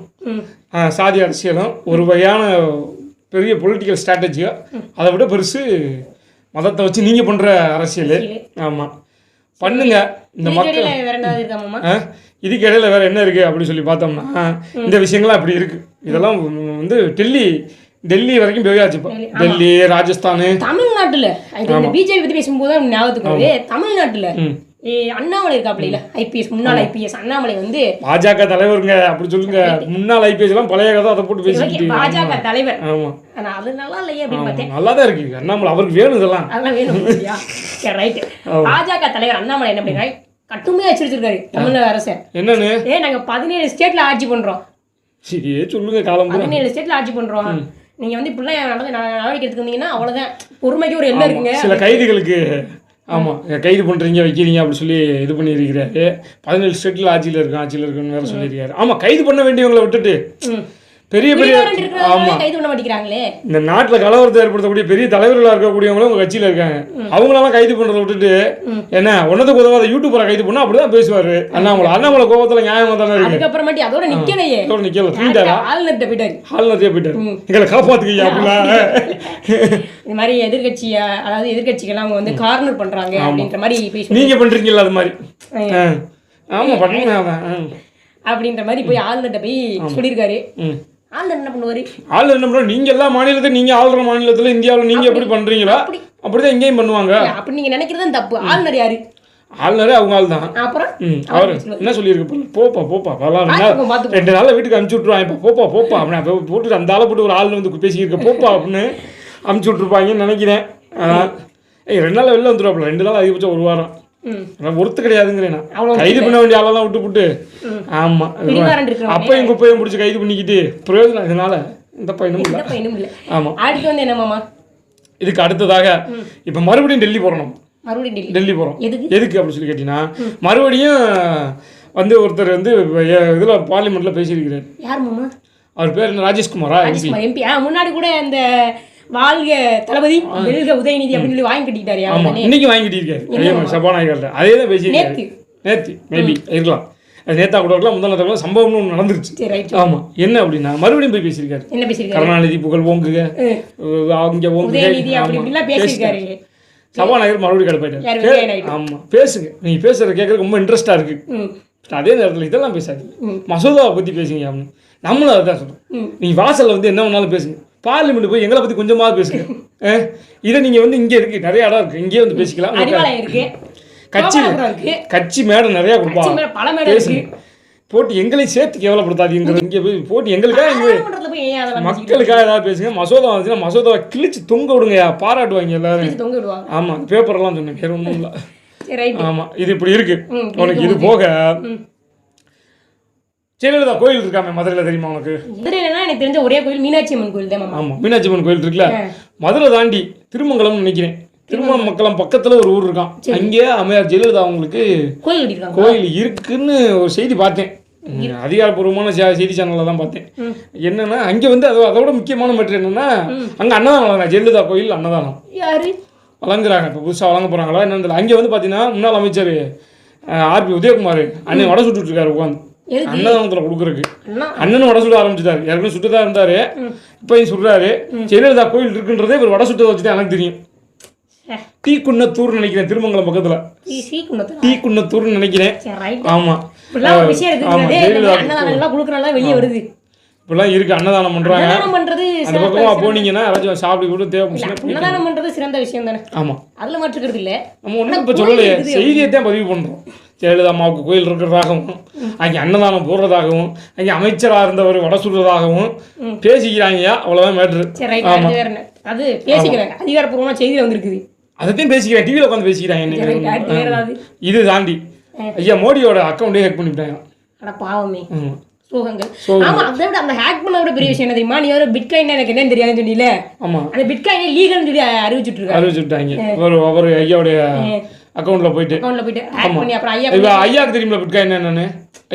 சாதி அரசியலும் ஒரு வகையான பெரிய பொலிட்டிக்கல் ஸ்ட்ராட்டஜியோ அதை விட பெருசு மதத்தை வச்சு நீங்கள் பண்ணுற அரசியல். ஆமாம் பண்ணுங்க. இந்த மக்கள் இதுக்கு இடையில வேற என்ன இருக்கு அப்படி சொல்லி பார்த்தோம்னா இந்த விஷயங்கள்லாம் அப்படி இருக்கு. இதெல்லாம் வந்து டெல்லி டெல்லி வரைக்கும் போயாச்சு டெல்லி ராஜஸ்தானு. தமிழ்நாட்டுல. பிஜேபி பத்தி பேசும்போது ஞாபகத்துக்கு தமிழ்நாட்டுல. அண்ணாமலை இருக்காப்ல ஐபிஎஸ் முன்னாள் ஐபிஎஸ் அண்ணாமலை வந்து பாஜக தலைவருங்க அப்படி சொல்லுங்க. முன்னாள் ஐபிஎஸ் எல்லாம் பழைய கதை அதை போட்டு பேசிக்கிட்டு பாஜக தலைவர். ஆமா. ஆனா அது நல்லா இல்லையே அப்படின்னு பார்த்தேன். நல்லா தான் இருக்கு அண்ணாமலை அவருக்கு வேணும் இதெல்லாம். அதெல்லாம் வேணும் ரைட்டு பாஜக தலைவர் அண்ணாமலை என்ன பண்ணிருக்காரு? கட்டுமையா வச்சிருக்காரு தமிழக அரசை. என்னன்னு? ஏ நாங்க பதினேழு ஸ்டேட்ல ஆட்சி பண்றோம். சரியே சொல்லுங்க காலம். பதினேழு ஸ்டேட்ல ஆட்சி பண்றோம். நீங்க வந்து இப்படிலாம் நடந்து நடவடிக்கை எடுத்துக்கிட்டீங்கன்னா அவ்வளவுதான். பொறுமைக்கு ஒரு எல்லை இருக்குங்க. சில கைதிகளுக்கு. ஆமா. கைது பண்றீங்க வைக்கிறீங்க அப்படி சொல்லி இது பண்ணியிருக்கிறாரு. பதினேழு ஸ்டேட்ல ஆட்சியில் இருக்கான் ஆட்சியில் இருக்குன்னு வேற சொல்லியிருக்காரு. ஆமா கைது பண்ண வேண்டியவங்களை விட்டுட்டு. பெரிய பெரிய இருக்கிறவங்களே கைது பண்ண மாட்டேங்கிறாங்களே. இந்த நாட்டில் கலவரத்தை ஏற்படுத்தக்கூடிய பெரிய தலைவர்களாக இருக்கக்கூடியவங்களும் உங்க கட்சியில் இருக்காங்க. அவங்களெல்லாம் கைது பண்ணுறதை விட்டுட்டு என்ன ஒன்றதுக்கு உதவாத யூடியூபரை கைது பண்ணா அப்படிதான் பேசுவாரு. அண்ணாமலை அண்ணாமலை கோபத்தில் நியாயமா தானே இருக்கு? அதுக்கப்புறமேட்டி அதோட நிக்கலையே. இதோட நிக்கல. தூங்கிட்டாரா? ஆளுநர்கிட்ட போயிட்டாரு. நிறைய போயிட்டாரு. எங்களை காப்பாத்துக்கீங்க அப்படிலாம். இந்த மாதிரி எதிர்கட்சி அதாவது எதிர்கட்சிகள் அவங்க வந்து கார்னர் பண்றாங்க அப்படின்ற மாதிரி நீங்க பண்றீங்கல்ல அது மாதிரி. ஆமா பண்ணுங்க. அப்படின்ற மாதிரி போய் ஆளுநர்கிட்ட போய் சொல்லியிருக்காரு. ஆளுநர் என்ன பண்ணுவாரு? ஆள் என்ன பண்ணுறோம் நீங்க எல்லா மாநிலத்தையும் நீங்க ஆளுற மாநிலத்துல இந்தியாவில் நீங்க எப்படி பண்றீங்களோ? அப்படி. அப்படிதான் இங்கேயும் பண்ணுவாங்க. அப்படி நீங்க நினைக்கிறது தப்பு. ஆளுநர் யாரு? ஆளுநரே அவங்க ஆள் தான். அப்புறம்? அவர் என்ன சொல்லியிருக்கு போப்பா போப்பா வரலாம் ரெண்டு நாள்ல வீட்டுக்கு அனுப்பிச்சு விட்ருவாங்க இப்போ போப்பா போப்பா அப்படின்னு அப்போ போட்டு அந்த ஆளை போட்டு ஒரு ஆள் வந்து பேசியிருக்க போப்பா அப்படின்னு அனுப்பிச்சு விட்ருப்பாங்கன்னு நினைக்கிறேன். ஏய் ரெண்டு நாள் வெளில வந்துடுவாப்புல ரெண்டு நாள் அதிகபட்சம் ஒரு வாரம். நான் ஒருத்து கிடையாதுங்கிறேன் கைது பண்ண வேண்டிய ஆளெல்லாம் விட்டு புட்டு ஆமா அப்பையும் குப்பையும் பிடிச்சி கைது பண்ணிக்கிட்டு பிரயோஜனம் இதனால இந்த பையனும் இல்லை. எந்த பையனும் இல்ல. ஆமா. அடுத்து வந்து என்ன மாமா? இதுக்கு அடுத்ததாக இப்போ மறுபடியும் டெல்லி மறுபடியும் டெல்லி. போகிறோம் எதுக்கு? அப்படின்னு சொல்லி கேட்டிங்கன்னா மறுபடியும் வந்து ஒருத்தர் வந்து இதில் பார்லிமெண்ட்டில் பேசியிருக்கிறார். யார் அவர் பேர் என்ன ராஜேஷ்குமாரா எம்பி முன்னாடி கூட அந்த வாழ்க தளபதி வெல்க உதயநிதி அப்படின்னு சொல்லி வாங்கி ஆமாம் இன்னைக்கு அதே மாதிரி சபாநாயகர்கிட்ட. அதே தான் பேசியிருக்காரு நேத்து. மேபி இருக்கலாம். அது நேத்தா கூட இருக்கலாம் நேத்தா கூட சம்பவம்னு ஒன்று நடந்துருச்சு. ஆமாம் என்ன அப்படின்னா மறுபடியும் போய் பேசியிருக்காரு. என்ன பேசியிருக்காரு? கருணாநிதி புகழ் ஓங்குக அங்கே ஓங்குக. ஆமா. பேசியிருக்காரு. சபாநாயகர் மறுபடியும் கடுப்பாயிட்டார் ஆமாம் பேசுங்க. நீங்கள் பேசுகிற கேட்குறதுக்கு ரொம்ப இன்ட்ரெஸ்ட்டாக இருக்குது ம். அதே நேரத்தில் இதெல்லாம் பேசாதீங்க. மசோதாவை பற்றி பேசுங்க அப்படின்னு நம்மளும் அதுதான் சொல்கிறோம். நீங்கள் வாசலில் வந்து என்ன வேணாலும் பேசுங்க. பார்லிமெண்ட் போய் எங்களை பற்றி கொஞ்சமாவது பேசுங்க? இதை நீங்கள் வந்து இங்கே இருக்குது நிறைய இடம் இருக்குது இங்கேயே வந்து பேசிக்கலாம். இருக்கு. கட்சி இருக்கு. கட்சி மேடை நிறையா கொடுப்பா. கட்சி மேல பல மேடை இருக்கு. பேசுங்க போட்டு எங்களையும் சேர்த்து கேவலப்படுத்தாதீங்கிறது இங்கே போய் போட்டு எங்களுக்காக மக்களுக்காக ஏதாவது பேசுங்க. மசோதா வந்துச்சுன்னா மசோதாவை கிழிச்சு தொங்க விடுங்கயா பாராட்டுவாங்க எல்லாரும் ஆமாம் பேப்பரெல்லாம் சொன்னேன். வேறு ஒன்றும் இல்லை. ஆமாம் இது இப்படி இருக்கு. உனக்கு இது போக ஜெயலலிதா கோயில் இருக்காமே மதுரையில் தெரியுமா உனக்கு? மதுரையிலனா எனக்கு தெரிஞ்ச ஒரே கோயில் மீனாட்சி அம்மன் கோயில் தான் மாமா. ஆமாம் மீனாட்சி அம்மன் கோயில் இருக்குல்ல? மதுரை தாண்டி திருமங்கலம்னு நினைக்கிறேன். திருமங்கலம் பக்கத்தில் ஒரு ஊர் இருக்கான் அங்கே அம்மையார் ஜெயலலிதா அவங்களுக்கு கோயில் கோயில் இருக்குன்னு ஒரு செய்தி பார்த்தேன். அதிகாரப்பூர்வமான செய்தி சேனலில் தான் பார்த்தேன். என்னன்னா அங்கே வந்து அது அதோட முக்கியமான மேட்ரு என்னன்னா அங்கே அன்னதானம் ஜெயலலிதா கோயில் அன்னதானம். யாரு? வழங்குறாங்க. இப்போ புதுசாக வழங்க போகிறாங்களா என்னன்னு தெரியல. அங்கே வந்து பார்த்தீங்கன்னா முன்னாள் அமைச்சர் ஆர்பி உதயகுமார் அண்ணன் வடை சுட்டுட்டு இருக்காரு உட்காந்து? அன்னதானத்தில் கொடுக்குறக்கு அண்ணா. அண்ணனும் வடை சுட ஆரம்பிச்சிட்டாரு. ஏற்கனவே சுட்டு தான் இருந்தாரு இப்பயும் சுடுறாரு ஜெயலலிதா கோயில் இருக்குன்றதே இவர் வடை சுட்டதை வச்சுட்டு எனக்கு தெரியும். சே, தீக்குன்னத்தூர்னு நினைக்கிறேன் திருமங்கலம் பக்கத்துல. குன்னத்துல தீக்குன்னத்தூர்னு நினைக்கிறேன். ஆமா. வெளியே வருது. இப்படிலாம் இருக்கு அன்னதானம் பண்றாங்க. அன்னதானம் பண்றது அந்த பக்கமா. போனீங்கன்னா யாராச்சும் சாப்பிட்டு கூட தேவைப்படுச்சுன்னா அன்னதானம் பண்றது சிறந்த விஷயம் தானே? ஆமா. அதுல மாற்றுக்கிறது இல்ல. நம்ம ஒன்றும் இப்போ சொல்லலையே. செய்தியை தான் பதிவு பண்ணுறோம் ஜெயலலிதா அம்மாவுக்கு கோயில் இருக்கிறதாகவும் அங்கே அன்னதானம் போடுறதாகவும் அங்கே அமைச்சராக இருந்தவர் வடை சுடுறதாகவும் பேசிக்கிறாங்க அவ்வளோதான் மேட்ரு. அது வேற என்ன அது பேசிக்கிறேன் அதிகாரப்பூர்வமா செய்தியில வந்திருக்குது. அதைத்தையும் பேசிக்கிறேன் டிவியில் உட்காந்து பேசிக்கிறாங்க இது தாண்டி ஐயா மோடியோட அக்கௌண்ட்டே ஹேக் பண்ணிவிட்டாங்க. அட பாவமே. ஆமா. சோகங்கள். ஆமா அதை விட அந்த ஹேக் பண்ண விட பெரிய விஷயம் என்ன தெரியுமா? நீ ஒரு பிட்காயின் எனக்கு என்னன்னு தெரியாதுன்னு சொன்னீல ஆமா. அந்த பிட்காயினே லீகல்னு சொல்லி அறிவிச்சுட்டு இருக்காரு அறிவிச்சுட்டாங்க. அவர் அவர் ஐயாவுடைய அக்கௌண்ட்டில் போயிட்டு. அக்கௌண்ட்ல போயிட்டு ஹேக் பண்ணி அப்புறம் ஐயா இப்போ ஐயாவுக்கு தெரியுமா பிட்காயின் என்னன்னு?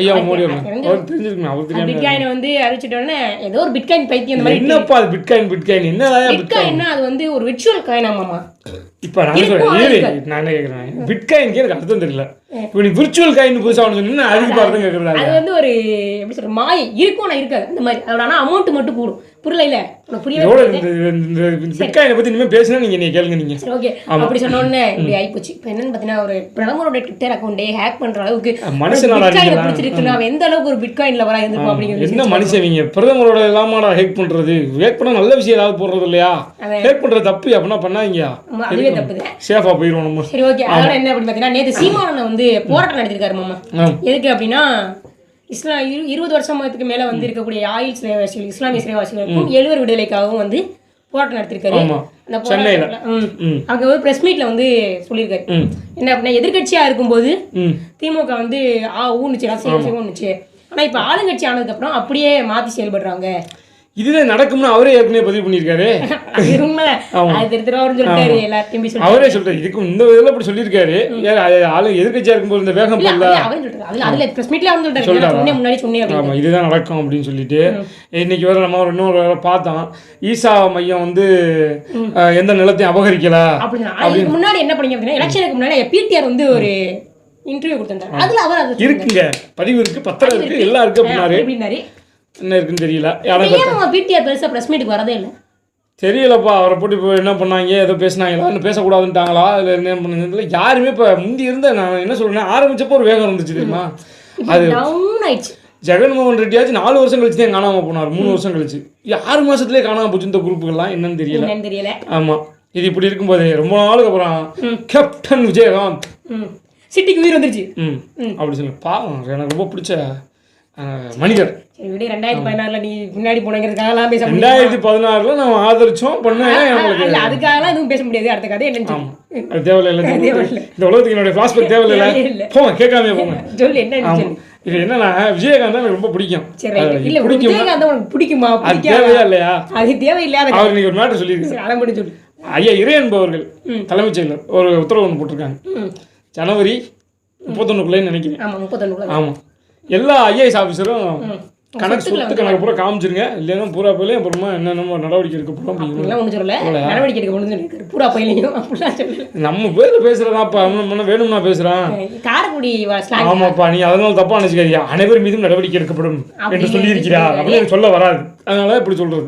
ஐயா மோடியோட அவர் தெரிஞ்சிருக்குமே அவர் தெரியாம பிட்காயினை வந்து அறிவிச்சிட்டோன்னே ஏதோ ஒரு பிட்காயின் பைத்தியம் அந்த மாதிரி என்னப்பா அது பிட்காயின் பிட்காயின் என்னதான் பிட்காயின் பிட்காயின்னா அது வந்து ஒரு விர்ச்சுவல் காயின் ஆமாமா இப்போ நான் சொல்றேன்? நான் என்ன கேட்குறேன் பிட்காயின்க்கு எனக்கு அர்த்தம் தெரியல. இப்போ நீ விர்ச்சுவல் காயின் புதுசாக ஒன்று சொன்னா அதுக்கு அர்த்தம் கேட்குறதா அது வந்து ஒரு எப்படி சொல்ற மாயை. இருக்கும் ஆனா இருக்காது. அந்த மாதிரி. அதோட அமௌண்ட் மட்டும் கூடும். புரியல இல்ல? பிட்காயினை பத்தி இனிமேல் பேசினா நீங்க நீ கேளுங்க நீங்க. ஓகே. அப்படி சொன்ன உடனே இப்படி ஆயிப்போச்சு. இப்போ என்னன்னு பார்த்தீங்கன்னா ஒரு பிரதமரோட ட்விட்டர் அக்கௌண்டே ஹேக் பண்ற அளவுக்கு பிட்காயினை நீங்களா? பிடிச்சிருக்குன்னா அவன் எந்த அளவுக்கு ஒரு பிட்காயின் லவரா இருந்திருக்கும் அப்படிங்கிறது என்ன மனுஷன் இவங்க? பிரதமரோட இல்லாமடா ஹேக் பண்றது. ஹேக் பண்ணா நல்ல விஷயம் ஏதாவது போடுறது இல்லையா. ஹேக் பண்றது தப்பு. அப்படின்னா பண்ணாதீங்க. ஆமா, அதுவே தப்புது சேஃபா போயிடுவோம் நம்ம. சரி ஓகே அதோட என்ன அப்படின்னு பார்த்தீங்கன்னா நேற்று சீமானனை வந்து போராட்டம் நடத்திருக்காரு மாமா. எதுக்கு அப்படின்னா இஸ்லாம் இரு இருபது வருஷத்துக்கு மேல வந்து இருக்கக்கூடிய ஆயில் சிறைவாசிகள் இஸ்லாமிய சிறைவாசிகளுக்கும் எழுவர் விடுதலைக்காகவும் வந்து போராட்டம் நடத்திருக்காரு. அந்த சென்னையில. அங்க ஒரு பிரஸ் மீட்ல வந்து சொல்லியிருக்காரு. என்ன அப்படின்னா எதிர்க்கட்சியா இருக்கும்போது திமுக வந்து ஆ ஊன்னுச்சு ரசிகம் ஊன்னுச்சு. ஆனா இப்ப ஆளுங்கட்சி ஆனதுக்கு அப்புறம் அப்படியே மாத்தி செயல்படுறாங்க. இதுதான் நடக்கும்னு அவரே ஏற்கனவே பதிவு பண்ணியிருக்காரு. அவரே சொல்றாரு இதுக்கு இந்த இதில் அப்படி சொல்லியிருக்காரு. ஆளு எதிர்க்கட்சியா இருக்கும்போது இந்த வேகம் போடல இதுதான் நடக்கும் அப்படின்னு சொல்லிட்டு. இன்னைக்கு வேற நம்ம இன்னொரு வேற பார்த்தோம். ஈசா மையம் வந்து எந்த நிலத்தையும் அபகரிக்கல? முன்னாடி என்ன பண்ணீங்க அப்படின்னா எலெக்ஷனுக்கு முன்னாடி பிடிஆர் வந்து ஒரு இன்டர்வியூ கொடுத்திருந்தாரு. அதுல அவர் இருக்குங்க. பதிவு இருக்கு பத்திரம் இருக்கு எல்லாம் இருக்கு அப்படின்னாரு. என்ன இருக்குன்னு தெரியல. எனக்கு பிடிஆர் பெருசா பிரஸ் மீட்டுக்கு வரதே இல்ல? தெரியலப்பா அவரை போட்டு இப்போ என்ன பண்ணாங்க ஏதோ பேசினாங்களா இன்னும் பேசக்கூடாதுன்ட்டாங்களா இல்லை என்ன பண்ணுங்க யாருமே இப்போ முந்தி இருந்த நான் என்ன சொல்றேன் ஆரம்பிச்சப்போ ஒரு வேகம் இருந்துச்சு தெரியுமா? அது ஜெகன்மோகன் ரெட்டியாச்சும் நாலு வருஷம் கழிச்சு தான் காணாம போனார் மூணு வருஷம் கழிச்சு. ஆறு மாசத்துலயே காணாம போச்சு இந்த குரூப்புகள்லாம் என்னன்னு தெரியல. தெரியல. ஆமா. இது இப்படி இருக்கும்போது ரொம்ப நாளுக்கு அப்புறம் கேப்டன் விஜயகாந்த். சிட்டிக்கு உயிர் வந்துருச்சு. ம். அப்படி சொல்லு. பாவம் எனக்கு ரொம்ப பிடிச்ச மனிதர் விடு ரெண்டாயிரத்தி பதினாறுல நீ முன்னாடி போனங்கிறதுக்காகலாம் பேச ரெண்டாயிரத்தி பதினாறுல நம்ம ஆதரிச்சோம் பண்ணேன் அதுக்காகலாம் எதுவும் பேச முடியாது. அடுத்த கதை சொல்லு. அது தேவையில்லை. இந்த உலகத்துக்கு என்னுடைய ஃபிளாஸ்பேக் தேவையில்லை. போங்க கேட்காம போங்க. சொல்லு சொல்லு. இது என்னன்னா விஜயகாந்த் எனக்கு ரொம்ப பிடிக்கும். இல்ல பிடிக்கும் விஜயகாந்த் உனக்கு பிடிக்குமா? அது தேவையா இல்லையா? அது தேவையில்லாத அவர் இன்னைக்கு ஒரு மேட்டர் சொல்லியிருக்காரு சரி, அதை மட்டும் சொல்லு. ஐயா இறை என்பவர்கள் தலைமைச் செயலர் ஒரு உத்தரவு ஒன்று போட்டிருக்காங்க. ஜனவரி முப்பத்தொன்னுக்குள்ளேன்னு நினைக்கிறேன். ஆமா ஆமாம் எல்லா ஐஏஎஸ் ஆஃபீஸரும் கணக்கு சொத்து கணக்கு பூரா காமிச்சிருங்க. இல்லைன்னா பூரா போயிலே அப்புறமா என்னென்ன நடவடிக்கை எடுக்க போகிறோம் அப்படிங்கிறது பூரா பயிலையும். நம்ம பேரில் பேசுகிறதாப்பா அவன் வேணும்னா பேசுகிறான் காரைக்குடி ஆமாப்பா நீ அதனால தப்பா நினைச்சுக்காதீங்க. அனைவர் மீதும் நடவடிக்கை எடுக்கப்படும் என்று அப்படின்னு சொல்லியிருக்கிறார் அப்படின்னு சொல்ல வராது. அதனால இப்படி சொல்றது.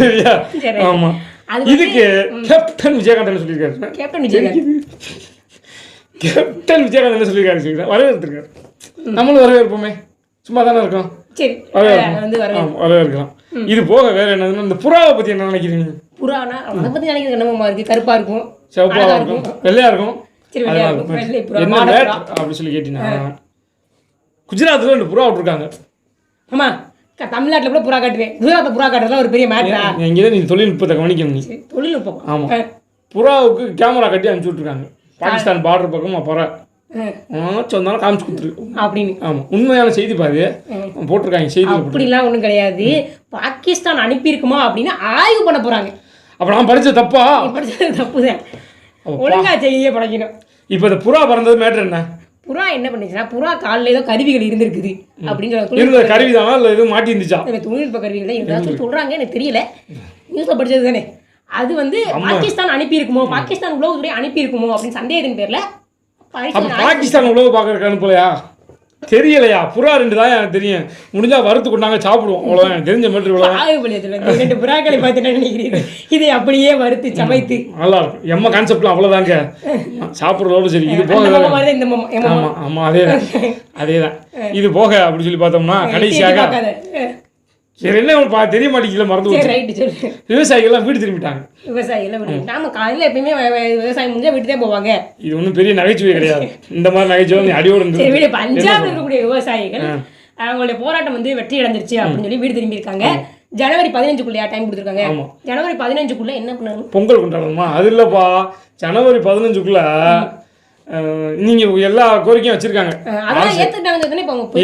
சரியா? சரி. ஆமா. அது இதுக்கு கேப்டன் விஜயகாந்த் என்ன சொல்லியிருக்காரு? கேப்டன் விஜயகாந்த். கேப்டன் விஜயகாந்த் என்ன சொல்லியிருக்காரு? வரவேற்றிருக்காரு நம்மளும் வரவேற்போமே. சும்மா தானே இருக்கோம்? சரி வரவேற்கலாம். இது போக வேற என்னதுன்னா இந்த புறாவை பத்தி என்ன நினைக்கிறீங்க புறானா? அதை பத்தி நினைக்கிறது என்னமா இருக்கு. கருப்பா இருக்கும். சிவப்பா இருக்கும். வெள்ளையா இருக்கும். என்ன மாடை மேட் புறா. அப்படி சொல்லி கேட்டீங்கன்னா குஜராத்தில் ரெண்டு புறா விட்டுருக்காங்க. ஆமா தமிழ்நாட்டுல கூட புறா காட்டுவேன். குஜராத்ல புறா காட்டுறதுலாம் ஒரு பெரிய மேட்டரா இங்கே நீ தொழில்நுட்பத்தை கவனிக்கணும் நீ தொழில்நுட்பம். ஆமா. புறாவுக்கு கேமரா கட்டி அனுப்பிச்சு விட்ருக்காங்க பாகிஸ்தான் பார்டர் பக்கமா புறா. சொன்னாலும் காமிச்சு கொடுத்துரு. அப்படின்னு. ஆமா. உண்மையான செய்தி பாரு. போட்டிருக்காங்க செய்தி அப்படிலாம் ஒண்ணும் கிடையாது. பாகிஸ்தான் அனுப்பியிருக்குமா அப்படின்னு ஆய்வு பண்ண போறாங்க. அப்ப நான் படிச்ச தப்பா? படிச்சது தப்புதான். ஒழுங்கா செய்ய படைக்கணும் இப்போ இந்த புறா பறந்தது மேட்ரு என்ன? புறா என்ன பண்ணுச்சுன்னா புறா காலில் ஏதோ கருவிகள் இருந்திருக்குது அப்படின்னு கருவி தானா இல்லை எதுவும் மாட்டி இருந்துச்சா தொழில் தொழில்நுட்ப கருவிகள் தான் ஏதாச்சும் சொல்றாங்க எனக்கு தெரியல. நியூஸ்ல படிச்சது தானே. அது வந்து பாகிஸ்தான் அனுப்பியிருக்குமோ பாகிஸ்தான் உளவுத்துறை அனுப்பியிருக்குமோ அப்படின்னு சந்தேகத்தின் பேர்ல அப்ப பாகிஸ்தான் உழவு பார்க்கறதுக்கு அனுப்பலையா? தெரியலையா? புறா ரெண்டு தான் எனக்கு தெரியும். முடிஞ்சா வறுத்து கொண்டாங்க சாப்பிடுவோம். அவ்வளோதான் எனக்கு தெரிஞ்ச மேட்ரு இவ்வளோ ரெண்டு புறாக்களை பார்த்து என்ன நினைக்கிறீர்கள்? இதை அப்படியே வறுத்து சமைத்து. நல்லா இருக்கும். எம்ம கான்செப்ட்லாம் அவ்வளோதாங்க சாப்பிட்றதோட சரி இது போக மாதிரி இந்த மாமா என் மாமா. ஆமா ஆமா அதே தான் அதே தான் இது போக அப்படி சொல்லி பார்த்தோம்னா கடைசியாக சரி என்ன பா- தெரிய மாட்டேங்கல மறந்து போச்சு. விவசாயிகள்லாம் வீடு திரும்பிட்டாங்க. விவசாயிகள் விட்டு நாம காலையில் எப்பயுமே விவசாயம் முடிஞ்சா விட்டுட்டே போவாங்க. இது ஒன்றும் பெரிய நகைச்சுவை கிடையாது. இந்த மாதிரி நகைச்சுவை நீ அடியோடு இருந்து வீடு பஞ்சாப்ல இருக்கக்கூடிய விவசாயிகள் அவங்களுடைய போராட்டம் வந்து வெற்றி அடைஞ்சிருச்சு அப்படின்னு சொல்லி வீடு திரும்பி இருக்காங்க ஜனவரி பதினஞ்சுக்குள்ளயா டைம் கொடுத்துருக்காங்க. ஜனவரி பதினஞ்சுக்குள்ள என்ன பண்ணணும்? பொங்கல் கொண்டாடணுமா? அது இல்லைப்பா. ஜனவரி பதினஞ்சுக்குள்ள அஹ், நீங்க எல்லா கோரிக்கையும் வச்சிருக்காங்க.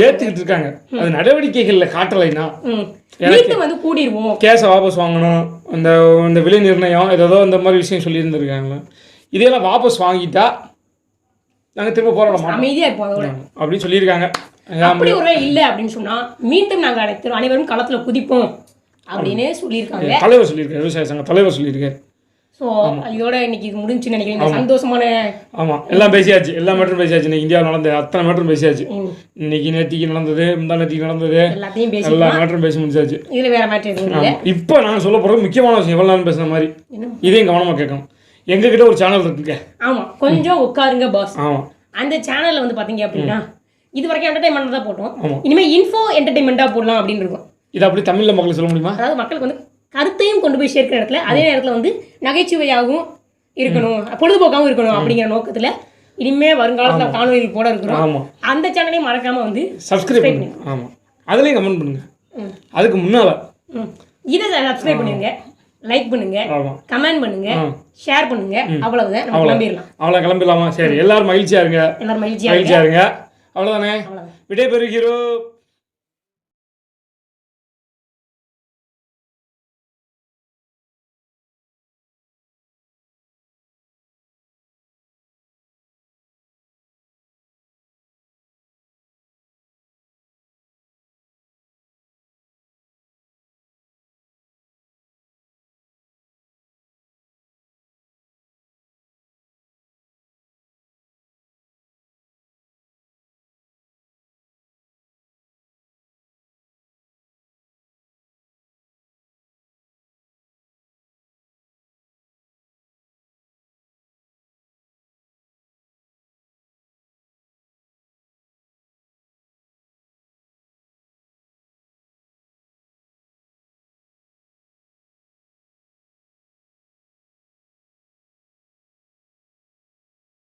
ஏத்துக்கிட்டு இருக்காங்க. அது நடவடிக்கைகள்ல காட்டலைன்னா வந்து கூடிடுவோம் கேஸை வாபஸ் வாங்கணும். இந்த இந்த விலை நிர்ணயம் ஏதோ இந்த மாதிரி விஷயம் சொல்லியிருந்திருக்காங்களா? இதையெல்லாம் வாபஸ் வாங்கிட்டா நாங்கள் திரும்ப போராட மாட்டோம். அமைதியா இருப்போம் அப்படின்னு சொல்லியிருக்காங்க. அப்படி ஒரு இல்ல அப்படின்னு சொன்னா மீண்டும் நாங்க அனைத்து அனைவரும் களத்துல குதிப்போம். அப்படின்னு சொல்லியிருக்காங்க. தலைவர் சொல்லியிருக்காரு விவசாய சங்க தலைவர் சொல்லியிருக்காரு. சோ இதோட இன்னைக்கு இது முடிஞ்சுன்னு நினைக்கிறேன். சந்தோஷமான ஆமாம் எல்லாம் பேசியாச்சு. எல்லா மேட்டரும் பேசியாச்சு. இன்னைக்கு இந்தியாவில் நடந்த அத்தனை மேட்டரும் பேசியாச்சு. இன்னைக்கு நேத்திக்கு நடந்தது முந்தா நேத்திக்கு நடந்தது. எல்லாத்தையும் பேசி எல்லா மேட்டரும் பேசி முடிச்சாச்சு. இதுல வேற மேட்டர் எதுவும் ஆமாம் இப்போ நான் சொல்ல போகிறது முக்கியமான விஷயம். எவ்வளோ நேரம் பேசுன மாதிரி? இதையும் கவனமாக கேட்கணும். எங்ககிட்ட ஒரு சேனல் இருக்குங்க. ஆமா. கொஞ்சம் உட்காருங்க பாஸ் ஆமாம் அந்த சேனல்ல வந்து பாத்தீங்க அப்படின்னா இது வரைக்கும் என்டர்டைன்மெண்ட் தான் போட்டோம். ஆமா. இனிமே இன்ஃபோ என்டர்டைன்மெண்டா போடலாம் அப்படின்னு இருக்கும். இது அப்படி தமிழில் மக்களுக்கு சொல்ல முடியுமா? அதாவது மக்களுக்கு வந்து கருத்தையும் கொண்டு போய் சேர்க்கிற இடத்துல அதே நேரத்துல வந்து நகைச்சுவையாகவும் இருக்கணும் பொழுதுபோக்காகவும் இருக்கணும் அப்படிங்கிற நோக்கத்துல இனிமே வருங்காலத்துல காணொலிகள் போட இருக்கிறோம். அந்த சேனலையும் மறக்காம வந்து சப்ஸ்கிரைப் பண்ணுங்க. ஆமாம் அதுலேயும் கமெண்ட் பண்ணுங்க. அதுக்கு முன்னால். இதை சப்ஸ்கிரைப் பண்ணுங்க. லைக் பண்ணுங்க. கமெண்ட் பண்ணுங்க. ஷேர் பண்ணுங்க. அவ்வளவுதான். நம்ம கிளம்பிடலாம். அவ்வளோ கிளம்பிடலாமா? சரி எல்லாரும் மகிழ்ச்சியாக இருங்க. எல்லாரும் மகிழ்ச்சியா மகிழ்ச்சியாக இருங்க. அவ்வளோதானே அவ்வளவுதான். விடைபெறுகிறோம்.